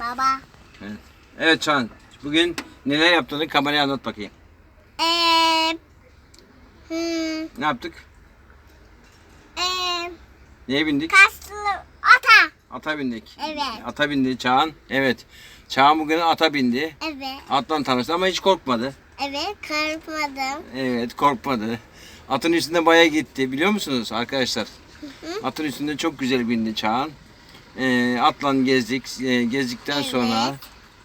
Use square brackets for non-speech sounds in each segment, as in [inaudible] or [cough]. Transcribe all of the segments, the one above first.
Baba. Evet. Evet Çağan. Bugün neler yaptığını kameraya anlat bakayım. Eee. Hmm. Ne yaptık? Eee. Neye bindik? Kaslı ata. Ata bindik. Evet. Ata bindi Çağan. Evet. Çağan bugün ata bindi. Evet. Atla tanıştı ama hiç korkmadı. Evet. Kırpmadım. Evet korkmadı. Atın üstünde baya gitti biliyor musunuz arkadaşlar? Atın üstünde çok güzel bindi Çağan. Ee, atla gezdik. Ee, gezdikten Evet. sonra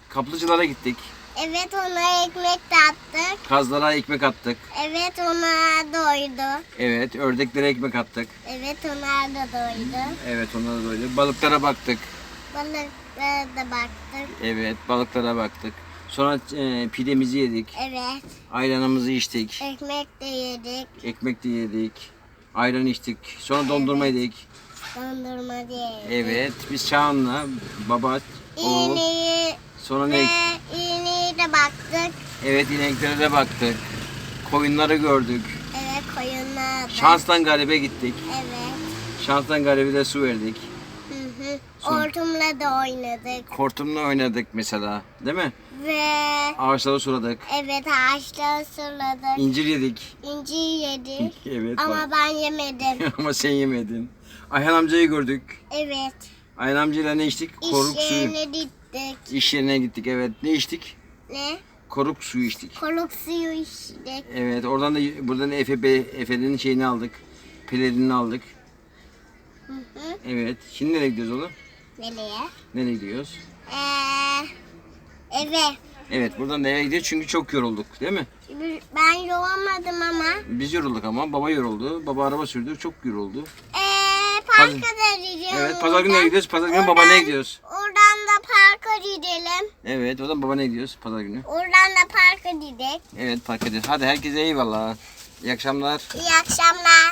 kaplıcılara gittik. Evet ona ekmek de attık. Kazlara ekmek attık. Evet ona doydu. Evet ördeklere ekmek attık. Evet onlar da doydu. Evet onlara da öyle. Balıklara baktık. Balıklara da baktık. Evet balıklara baktık. Sonra e, pidemizi yedik. Evet. Ayranımızı içtik. Ekmek de yedik. Ekmek de yedik. Ayran içtik. Sonra dondurma yedik. Dondurma da yedik. Evet biz Çağan'la baba oğul İğneyi sonra ve ne? iğneyi de baktık. Evet ineklere de baktık. Koyunları gördük. Evet koyunlar da. Şanstan garibe gittik. Evet. Şanstan garibe de su verdik. Hı hı. Son- Hortumla da oynadık. Hortumla oynadık mesela. Değil mi? Ve Ağaçları suladık. evet ağaçları suladık. İncir yedik. İnci yedik. evet Ama bak. ben yemedim. [laughs] Ama sen yemedin. Ayhan amcayı gördük. Evet. Ayhan amcayla ne içtik? Koruk İş suyu. yerine gittik. İş yerine gittik evet. Ne içtik? Ne? Koruk suyu içtik. Koruk suyu içtik. Evet oradan da buradan Efe Efe'nin şeyini aldık. Pelerinini aldık. Evet. Şimdi nereye gidiyoruz oğlum? Nereye? Nereye gidiyoruz? Ee, eve. Evet buradan da eve gidiyoruz çünkü çok yorulduk değil mi? Ben yorulmadım ama. Biz yorulduk ama baba yoruldu. Baba araba sürdü çok yoruldu. Ee, parka da gidelim. Evet pazar günü nereye oradan. gidiyoruz? Pazar günü baba ne gidiyoruz? Oradan da parka gidelim. Evet oradan baba ne gidiyoruz pazar günü? Oradan da parka gidelim. Evet park ediyoruz. Hadi herkese eyvallah. İyi akşamlar. İyi akşamlar.